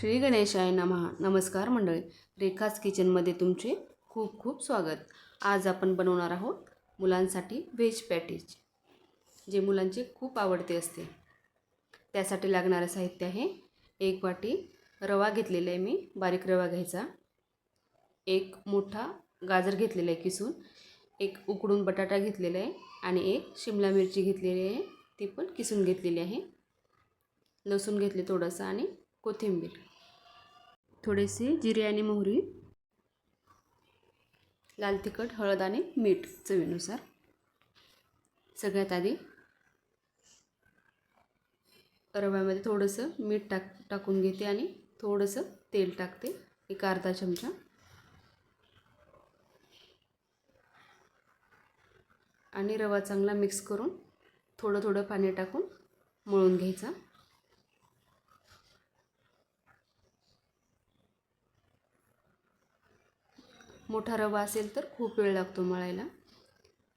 श्री गणेशाय नमहा नमस्कार मंडळी. रेखाच किचनमध्ये तुमचे खूप खूप स्वागत. आज आपण बनवणार आहोत मुलांसाठी व्हेज पॅटीज जे मुलांचे खूप आवडते असते. त्यासाठी लागणारं साहित्य आहे एक वाटी रवा घेतलेला आहे मी बारीक रवा घ्यायचा. एक मोठा गाजर घेतलेला आहे किसून एक उकडून बटाटा घेतलेला आहे आणि एक शिमला मिरची घेतलेली आहे ती पण किसून घेतलेली आहे. लसूण घेतले थोडंसं आणि कोथिंबीर. थोडेसे जिरे आणि मोहरी लाल तिखट हळद आणि मीठ चवीनुसार. सगळ्यात आधी रव्यामध्ये थोडंसं मीठ टाक टाकून घेते आणि थोडंसं तेल टाकते एक अर्धा चमचा. आणि रवा चांगला मिक्स करून थोडं थोडं पाणी टाकून मळून घ्यायचा. मोठा रवा असेल तर खूप वेळ लागतो मळायला.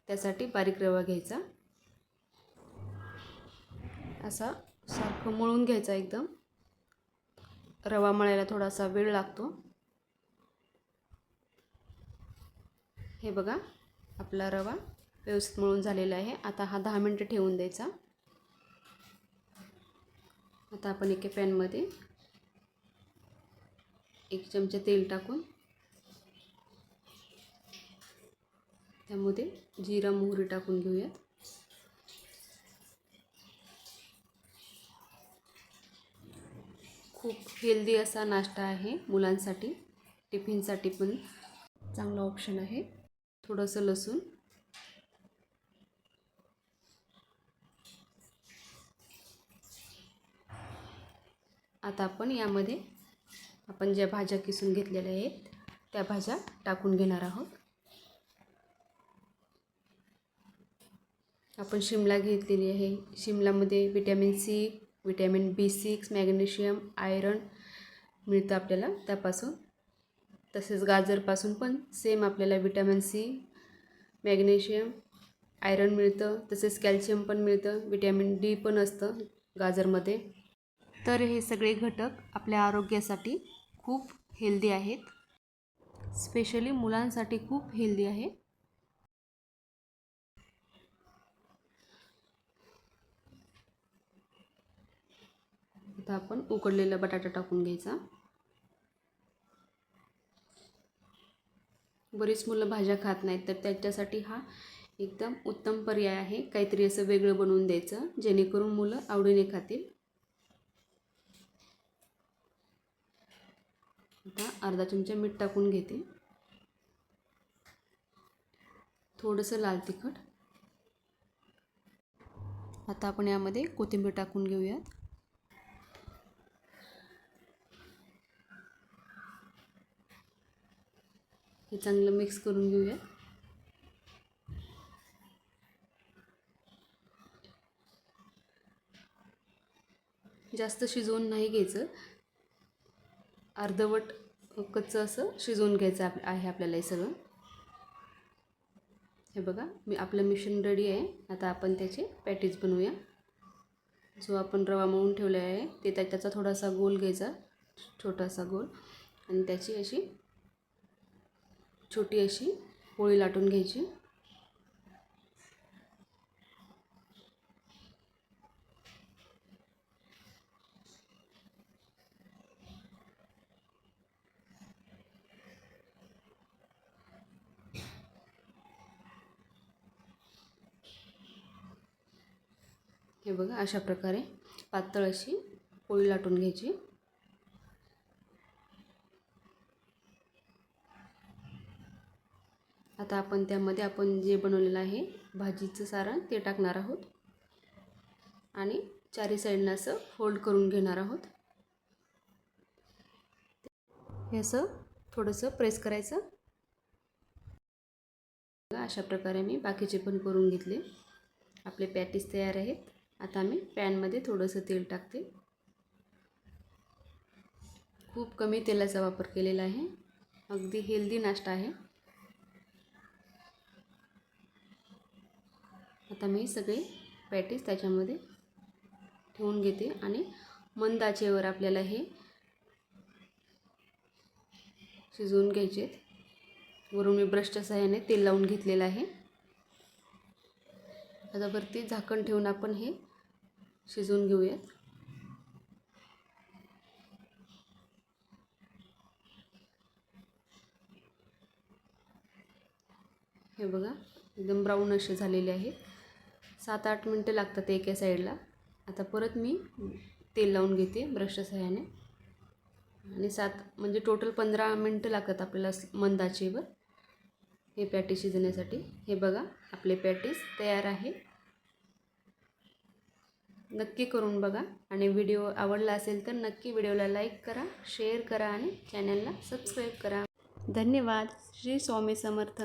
त्यासाठी बारीक रवा घ्यायचा. असा सारखं मळून घ्यायचा एकदम. रवा मळायला थोडासा वेळ लागतो. हे बघा आपला रवा व्यवस्थित मळून झालेला आहे. आता हा दहा मिनटं ठेवून द्यायचा. आता आपण एके पॅनमध्ये एक चमचा तेल टाकून त्यामध्ये जिरा मोहरी टाकून घेऊयात. खूप हेल्दी असा नाश्ता आहे मुलांसाठी. टिफिनसाठी पण चांगला ऑप्शन आहे. थोडंसं लसूण. आता आपण यामध्ये आपण ज्या भाज्या किसून घेतलेल्या आहेत त्या भाज्या टाकून घेणार आहोत. आपण शिमला घेतलेली आहे. शिमलामध्ये vitamin C vitamin B six magnesium iron मिळतं आपल्याला त्यापासून. तसेच गाजरपासून पण सेम आपल्याला विटॅमिन सी मॅग्नेशियम आयरन मिळतं. तसेच कॅल्शियम पण मिळतं. विटॅमिन डी पण असतं गाजरमध्ये. तर हे सगळे घटक आपल्या आरोग्यासाठी खूप हेल्दी आहेत. स्पेशली मुलांसाठी खूप हेल्दी आहे. आता आपण उकडलेला बटाटा टाकून घ्यायचा. बरीच मुलं भाज्या खात नाहीत तर त्याच्यासाठी हा एकदम उत्तम पर्याय आहे. काहीतरी असं वेगळं बनवून द्यायचं जेणेकरून मुलं आवडीने खातील. आता अर्धा चमचा मीठ टाकून घेते. थोडंसं लाल तिखट. आता आपण यामध्ये कोथिंबीर टाकून घेऊयात. हे चांगलं मिक्स करून घेऊया. जास्त शिजवून नाही घ्यायचं. अर्धवट कच्चं असं शिजवून घ्यायचं आप आहे आपल्याला हे सगळं. हे बघा मी आपलं मिश्रण रेडी आहे. आता आपण त्याचे पॅटीज बनवूया. जो आपण रवा मळून ठेवला आहे ते त्या त्याचा थोडासा गोल घ्यायचा. छोटासा गोल. आणि त्याची अशी छोटी अशी पोळी लाटून घ्यायची. हे बघा अशा प्रकारे पातळ अशी पोळी लाटून घ्यायची. आता आपण त्यामध्ये आपण जे बनवलेलं आहे भाजीचं सारण ते टाकणार आहोत. आणि चारी साईडनं असं फोल्ड करून घेणार आहोत. हे असं थोडंसं प्रेस करायचं. अशा प्रकारे मी बाकीचे पण करून घेतले. आपले पॅटीस तयार आहेत. आता मी पॅनमध्ये थोडंसं तेल टाकते. खूप कमी तेलाचा वापर केलेला आहे. अगदी हेल्दी नाश्ता आहे. आता मी सगळे पॅटीस त्याच्यामध्ये ठेवून घेते आणि मंद आचेवर आपल्याला हे शिजवून घ्यायचे वरून मी ब्रशच्या सहाय्याने तेल लावून घेतलेलं आहे. आता वरती झाकण ठेवून आपण हे शिजवून घेऊयात. हे बघा एकदम ब्राऊन असे झालेले आहेत. सात आठ मिनटं लागतात एका साईडला. आता परत मी तेल लावून घेते ब्रशच्या सहाय्याने. आणि सात म्हणजे टोटल पंधरा मिनटं लागतात आपल्याला मंदाचेवर हे पॅटी शिजण्यासाठी. हे बघा आपले पॅटीस तयार आहे. नक्की करून बघा. आणि व्हिडिओ आवडला असेल तर नक्की व्हिडिओला लाईक करा शेअर करा आणि चॅनलला सबस्क्राईब करा. धन्यवाद. श्री स्वामी समर्थ.